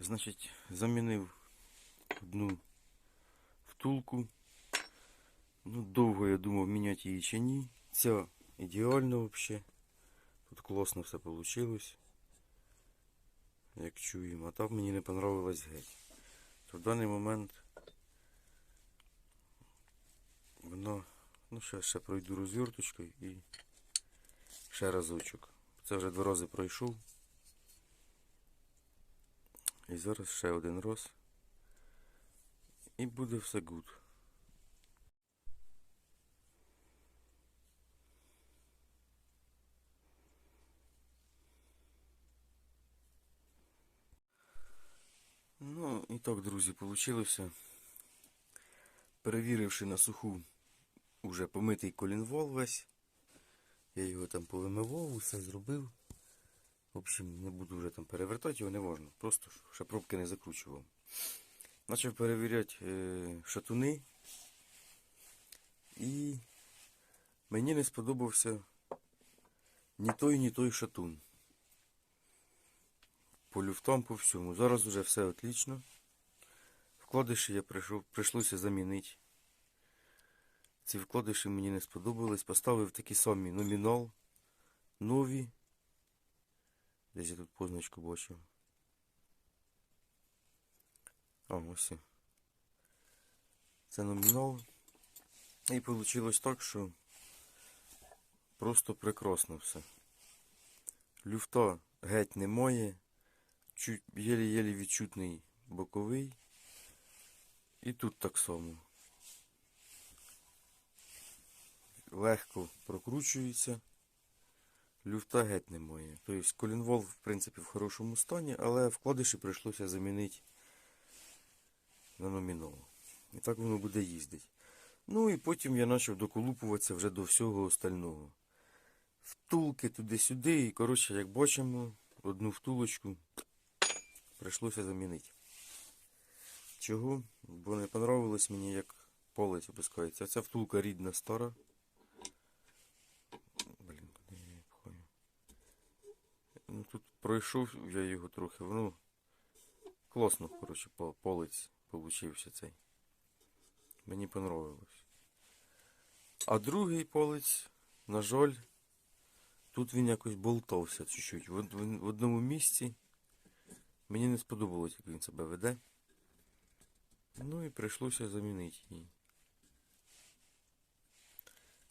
Значить, замінив одну втулку. Ну, довго я думав, міняти її чи ні. Ця ідеально взагалі. Тут класно все вийшло. Як чуємо. А так мені не понравилось геть. То в даний момент вона. Ну, ще, ще пройду розверточкою і ще разочок. Це вже два рази пройшов. І зараз ще один раз. І буде все гуд. Ну, і так, друзі, вийшло. Перевіривши на суху уже помитий колінвол весь. Я його там повимивав, усе зробив. В общем, не буду вже там перевертати, його не можна. Просто ще пробки не закручував. Почав перевіряти е, шатуни. І мені не сподобався ні той, ні той шатун. По люфтам, по всьому. Зараз уже все отлично. Вкладиші я прийшов, прийшлося замінити. Ці вкладиші мені не сподобались. Поставив такі самі номінал. Нові. Десь я тут позначку бачив. А, ось. Це номінал. І вийшло так, що просто прекрасно все. Люфта геть немає. Єлі-єлі відчутний боковий. І тут так само. Легко прокручується. Люфта геть немає. Тобто колінвол, в принципі, в хорошому стані, але вкладиші прийшлося замінити на номінал. І так воно буде їздити. Ну і потім я почав доколупуватися вже до всього остального. Втулки туди-сюди. І, коротше, як бачимо, одну втулочку прийшлося замінити. Чого? Бо не понравилось мені, як полець опускається. Ця втулка рідна стара. Блін, куди я її пхаю? Ну, тут пройшов я його трохи. Ну, класно, коротше, по- полець получився цей. Мені понравилось. А другий полець, на жаль, тут він якось болтався чуть-чуть. В, од- в одному місці мені не сподобалось, як він себе веде. Ну і прийшлося замінити її.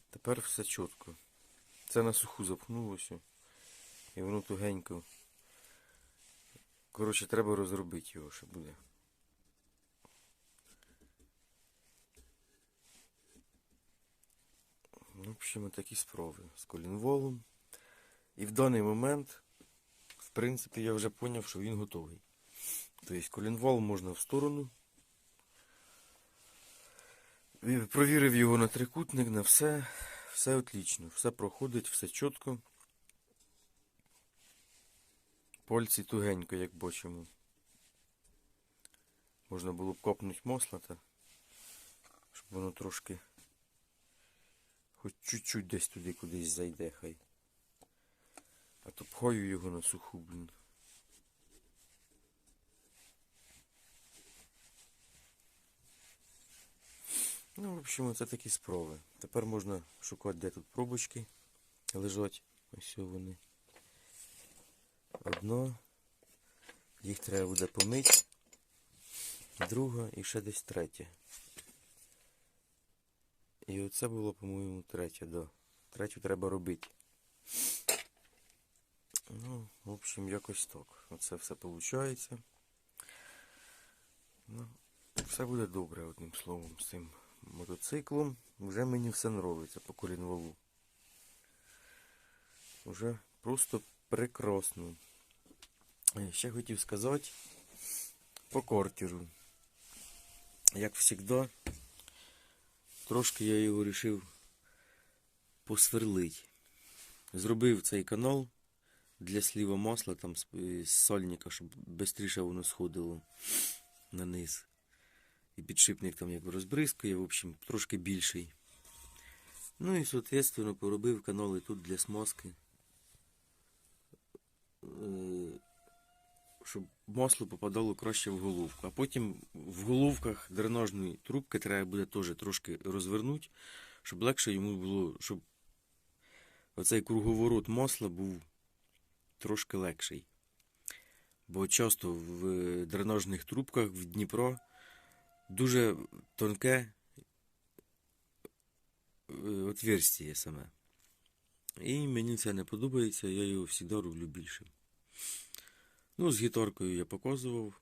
Тепер все чітко. Це на суху запхнулося. І воно тугенько. Коротше, треба розробити його, що буде. В общем, такі справи з колінволом. І в даний момент, в принципі, я вже зрозумів, що він готовий. Тобто колінвол можна в сторону. Провірив його на трикутник, на все. Все отлично. Все проходить, все чітко. Пальці тугенько, як бачимо. Можна було б копнути масло, та, щоб воно трошки хоч чуть-чуть десь туди кудись зайде хай. А то пхаю його на суху, блін. Ну, в общем, це такі справи. Тепер можна шукати, де тут пробочки лежать. Ось вони. Одна. Їх треба буде помити. Друга і ще десь третя. І оце було, по-моєму, третя, да. Третю треба робити. Ну, в общем, якось так. Оце все виходить. Ну, все буде добре, одним словом, з цим мотоциклом. Вже мені все подобається по колінвалу. Уже просто прекрасно. Е, Ще хотів сказати по кортеру. Як завжди, трошки я його вирішив посверлити. Зробив цей канал для сліва масла там з, з сальника, щоб швидше воно сходило на низ. І підшипник там як розбризкує, в общем, трошки більший. Ну і, соответственно, поробив канали тут для смазки. Е, щоб масло попадало краще в головку. А потім в головках дренажної трубки треба буде теж трошки розвернути, щоб легше йому було, щоб оцей круговорот масла був трошки легший. Бо часто в дренажних трубках в Дніпро дуже тонке е, отверстие саме. І мені це не подобається, я його завжди роблю більшим. Ну, з гітаркою я показував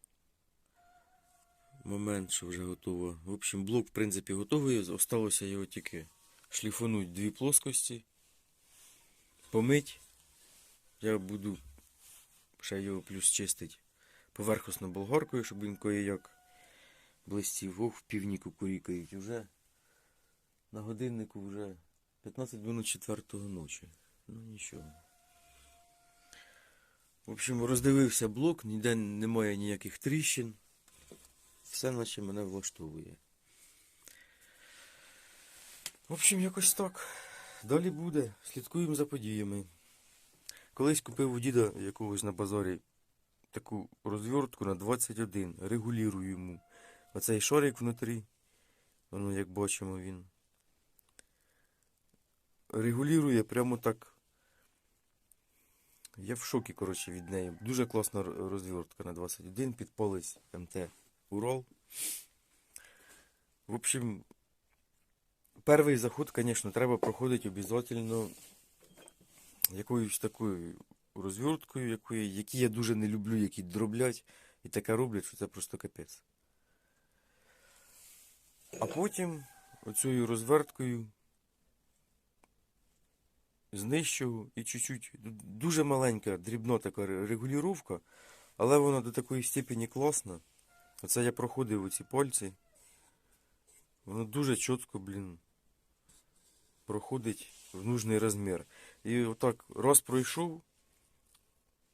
момент, що вже готово. В общем, блок, в принципі, готовий. Осталося його тільки шліфануть дві плоскості, помить. Я буду ще його плюс чистить поверхосно болгаркою, щоб він кое-як блистів. Ох, півні кукурікають. Уже на годиннику вже 15 минут 4 ночі. Ну нічого. В общем, роздивився блок, ніде немає ніяких тріщин. Все наче мене влаштовує. В общем, якось так. Далі буде. Слідкуємо за подіями. Колись купив у діда якогось на базарі таку розвертку на 21. Регулірую йому. Оцей шарик внутрі. Воно, як бачимо, він регулює прямо так. Я в шокі, коротше, від неї. Дуже класна розвертка на 21 під полис МТ Урал. В общем, перший заход, звісно, треба проходити обов'язково якоюсь такою розверткою, якої, які я дуже не люблю, які дроблять і таке роблять, що це просто капець. А потім оцею розверткою знищив і чуть-чуть дуже маленька, дрібна така регулювання, але вона до такої степені класна. Оце я проходив оці пальці. Воно дуже чітко, блін, проходить в нужний розмір. І отак раз пройшов,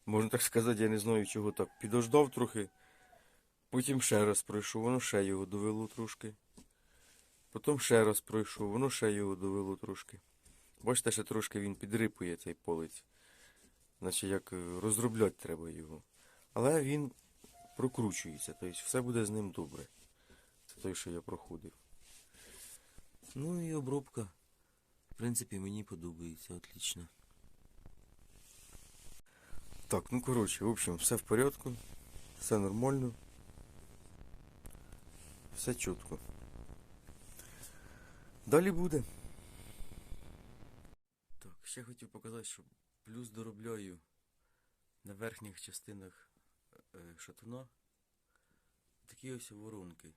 можна так сказати, я не знаю чого так, підождав трохи, потім ще раз пройшов, воно ще його довело трошки. Потім ще раз пройшов, воно ще його довело трошки. Бачите, ще трошки він підрипує цей полиць. Наче як е, розробляти треба його. Але він прокручується, тобто все буде з ним добре. Це той, що я проходив. Ну і обробка. В принципі, мені подобається, отлично. Так, ну коротше, в общем, все в порядку, все нормально. Все чітко. Далі буде. Ще хотів показати, що плюс доробляю на верхніх частинах е, шатуна такі ось воронки.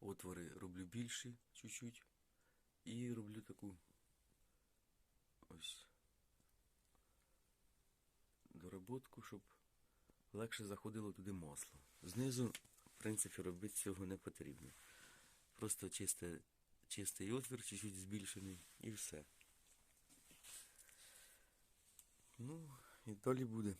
Отвори роблю більші чуть-чуть. І роблю таку ось доработку, щоб легше заходило туди масло. Знизу, в принципі, робити цього не потрібно. Просто чисте, чистий отвір, чуть-чуть збільшений і все. Ну, і далі буде.